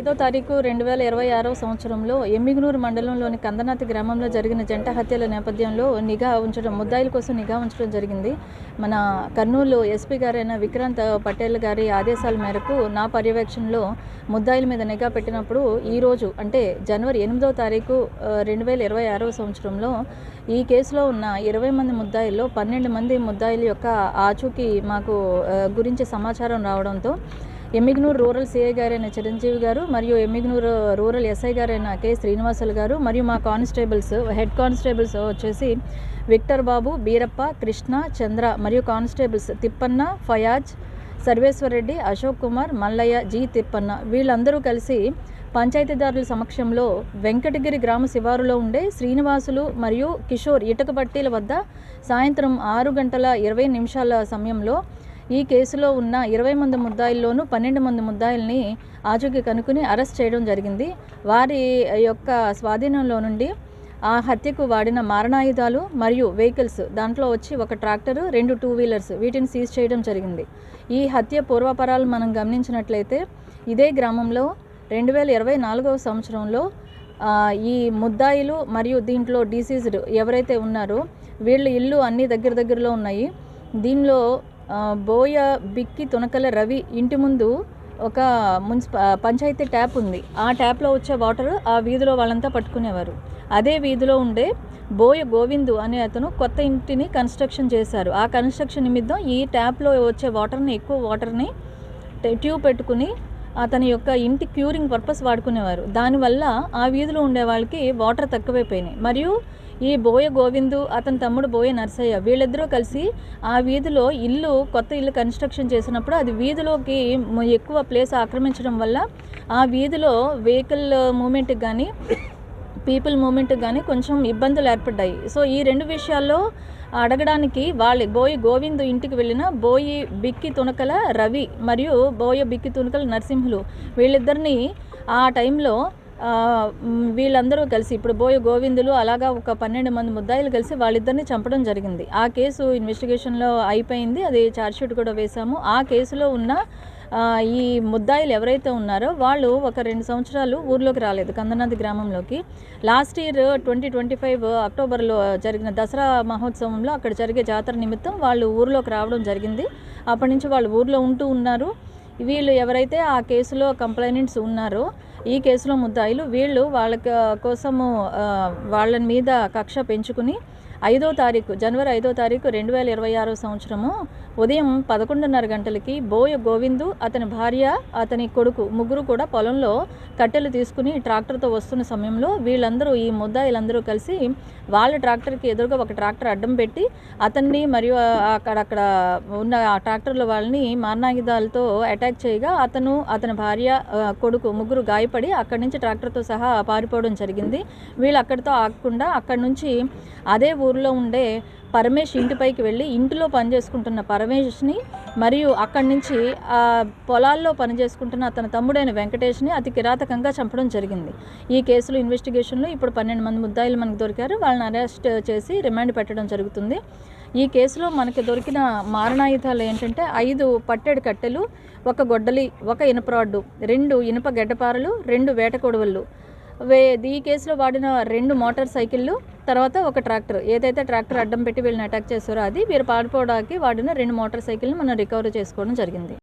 ఐదో తారీఖు రెండు వేల ఇరవై ఆరవ సంవత్సరంలో ఎమ్మిగనూరు మండలంలోని కందనాతి గ్రామంలో జరిగిన జంట హత్యల నేపథ్యంలో నిఘా ఉంచడం ముద్దాయిల కోసం నిఘా ఉంచడం జరిగింది. మన కర్నూలు ఎస్పీ గారైన విక్రాంత్ పటేల్ గారి ఆదేశాల మేరకు నా పర్యవేక్షణలో ముద్దాయిల మీద నిఘా పెట్టినప్పుడు ఈరోజు అంటే జనవరి ఎనిమిదో తారీఖు రెండు వేల ఇరవై ఆరవ సంవత్సరంలో ఈ కేసులో ఉన్న ఇరవై మంది ముద్దాయిల్లో పన్నెండు మంది ముద్దాయిల యొక్క ఆచూకీ మాకు గురించి సమాచారం రావడంతో ఎమ్మిగనూరు రూరల్ సిఐ గారైన చిరంజీవి గారు మరియు ఎమ్మిగనూరు రూరల్ ఎస్ఐ గారైన కె శ్రీనివాసులు గారు మరియు మా కానిస్టేబుల్స్ హెడ్ కానిస్టేబుల్స్ వచ్చేసి విక్టర్ బాబు బీరప్ప కృష్ణ చంద్ర మరియు కానిస్టేబుల్స్ తిప్పన్న ఫయాజ్ సర్వేశ్వరరెడ్డి అశోక్ కుమార్ మల్లయ్య జి తిప్పన్న. వీళ్ళందరూ కలిసి పంచాయతీదారుల సమక్షంలో వెంకటగిరి గ్రామ శివారులో ఉండే శ్రీనివాసులు మరియు కిషోర్ ఇటుక పట్టీల వద్ద సాయంత్రం ఆరు గంటల ఇరవై నిమిషాల సమయంలో ఈ కేసులో ఉన్న ఇరవై మంది ముద్దాయిల్లోనూ పన్నెండు మంది ముద్దాయిల్ని ఆచూకీ కనుక్కుని అరెస్ట్ చేయడం జరిగింది. వారి యొక్క స్వాధీనంలో నుండి ఆ హత్యకు వాడిన మారణాయుధాలు మరియు వెహికల్స్ దాంట్లో వచ్చి ఒక ట్రాక్టరు రెండు టూ వీలర్స్ వీటిని సీజ్ చేయడం జరిగింది. ఈ హత్య పూర్వపరాలు మనం గమనించినట్లయితే ఇదే గ్రామంలో రెండు వేల ఇరవై నాలుగవ సంవత్సరంలో ఈ ముద్దాయిలు మరియు దీంట్లో డిసీజ్డ్ ఎవరైతే ఉన్నారో వీళ్ళ ఇల్లు అన్ని దగ్గర దగ్గరలో ఉన్నాయి. దీనిలో బోయ బిక్కి తునకల రవి ఇంటి ముందు ఒక మున్సిప పంచాయతీ ట్యాప్ ఉంది. ఆ ట్యాప్లో వచ్చే వాటర్ ఆ వీధిలో వాళ్ళంతా పట్టుకునేవారు. అదే వీధిలో ఉండే బోయ గోవిందు అనే అతను కొత్త ఇంటిని కన్స్ట్రక్షన్ చేశారు. ఆ కన్స్ట్రక్షన్ నిమిత్తం ఈ ట్యాప్లో వచ్చే వాటర్ని ఎక్కువ వాటర్ని ట్యూబ్ పెట్టుకుని అతని యొక్క ఇంటి క్యూరింగ్ పర్పస్ వాడుకునేవారు. దానివల్ల ఆ వీధిలో ఉండే వాళ్ళకి వాటర్ తక్కువైపోయినాయి. మరియు ఈ బోయ గోవిందు అతని తమ్ముడు బోయ నర్సయ్య వీళ్ళిద్దరూ కలిసి ఆ వీధిలో ఇల్లు కొత్త ఇల్లు కన్స్ట్రక్షన్ చేసినప్పుడు అది వీధిలోకి ఎక్కువ ప్లేస్ ఆక్రమించడం వల్ల ఆ వీధిలో వెహికల్ మూమెంట్కి కానీ పీపుల్ మూమెంట్ కానీ కొంచెం ఇబ్బందులు ఏర్పడ్డాయి. సో ఈ రెండు విషయాల్లో అడగడానికి వాళ్ళ బోయి గోవిందు ఇంటికి వెళ్ళిన బోయి బిక్కి తునకల రవి మరియు బోయ బిక్కి తునకల నరసింహులు వీళ్ళిద్దరిని ఆ టైంలో వీళ్ళందరూ కలిసి ఇప్పుడు బోయ గోవిందులు అలాగా ఒక పన్నెండు మంది ముద్దాయిలు కలిసి వాళ్ళిద్దరిని చంపడం జరిగింది. ఆ కేసు ఇన్వెస్టిగేషన్లో అయిపోయింది అది ఛార్జ్షీట్ కూడా వేశాము. ఆ కేసులో ఉన్న ఈ ముద్దాయిలు ఎవరైతే ఉన్నారో వాళ్ళు ఒక రెండు సంవత్సరాలు ఊర్లోకి రాలేదు కందనాది గ్రామంలోకి. Last year twenty twenty five అక్టోబర్లో జరిగిన దసరా మహోత్సవంలో అక్కడ జరిగే జాతర నిమిత్తం వాళ్ళు ఊర్లోకి రావడం జరిగింది. అప్పటి నుంచి వాళ్ళు ఊర్లో ఉంటూ ఉన్నారు. వీళ్ళు ఎవరైతే ఆ కేసులో కంప్లైనెంట్స్ ఉన్నారో ఈ కేసులో ముద్దాయిలు వీళ్ళు వాళ్ళ కోసము వాళ్ళ మీద కక్ష పెంచుకుని ఐదో తారీఖు జనవరి ఐదో తారీఖు రెండు వేల ఇరవై ఆరో సంవత్సరము ఉదయం పదకొండున్నర గంటలకి బోయ గోవిందు అతని భార్య అతని కొడుకు ముగ్గురు కూడా పొలంలో కట్టెలు తీసుకుని ట్రాక్టర్తో వస్తున్న సమయంలో వీళ్ళందరూ ఈ ముద్దాయిలందరూ కలిసి వాళ్ళ ట్రాక్టర్కి ఎదురుగా ఒక ట్రాక్టర్ అడ్డం పెట్టి అతన్ని మరియు అక్కడక్కడ ఉన్న ఆ ట్రాక్టర్లో వాళ్ళని మారణాయుధాలతో అటాక్ చేయగా అతను అతని భార్య కొడుకు ముగ్గురు గాయపడి అక్కడి నుంచి ట్రాక్టర్తో సహా పారిపోవడం జరిగింది. వీళ్ళు అక్కడితో ఆగకుండా అక్కడి నుంచి అదే ఊర్లో ఉండే పరమేష్ ఇంటిపైకి వెళ్ళి ఇంటిలో పనిచేసుకుంటున్న పరమేష్ని మరియు అక్కడి నుంచి ఆ పొలాల్లో పనిచేసుకుంటున్న అతని తమ్ముడైన వెంకటేష్ని అతి కిరాతకంగా చంపడం జరిగింది. ఈ కేసులో ఇన్వెస్టిగేషన్లో ఇప్పుడు పన్నెండు మంది ముద్దాయిలు మనకు దొరికారు. వాళ్ళని అరెస్ట్ చేసి రిమాండ్ పెట్టడం జరుగుతుంది. ఈ కేసులో మనకి దొరికిన మారణాయుధాలు ఏంటంటే ఐదు పట్టెడు కట్టెలు ఒక గొడ్డలి ఒక ఇనుప రాడ్డు రెండు ఇనుప గడ్డపారలు రెండు వేట కొడవళ్ళు వే ఈ కేసులో వాడిన రెండు మోటార్ సైకిళ్ళు తర్వాత ఒక ట్రాక్టర్ ఏదైతే ట్రాక్టర్ అడ్డం పెట్టి వీళ్ళని అటాక్ చేశారో అది వీరు పారిపోవడానికి వాడిన రెండు మోటార్ సైకిల్ని మనం రికవర్ చేసుకోవడం జరిగింది.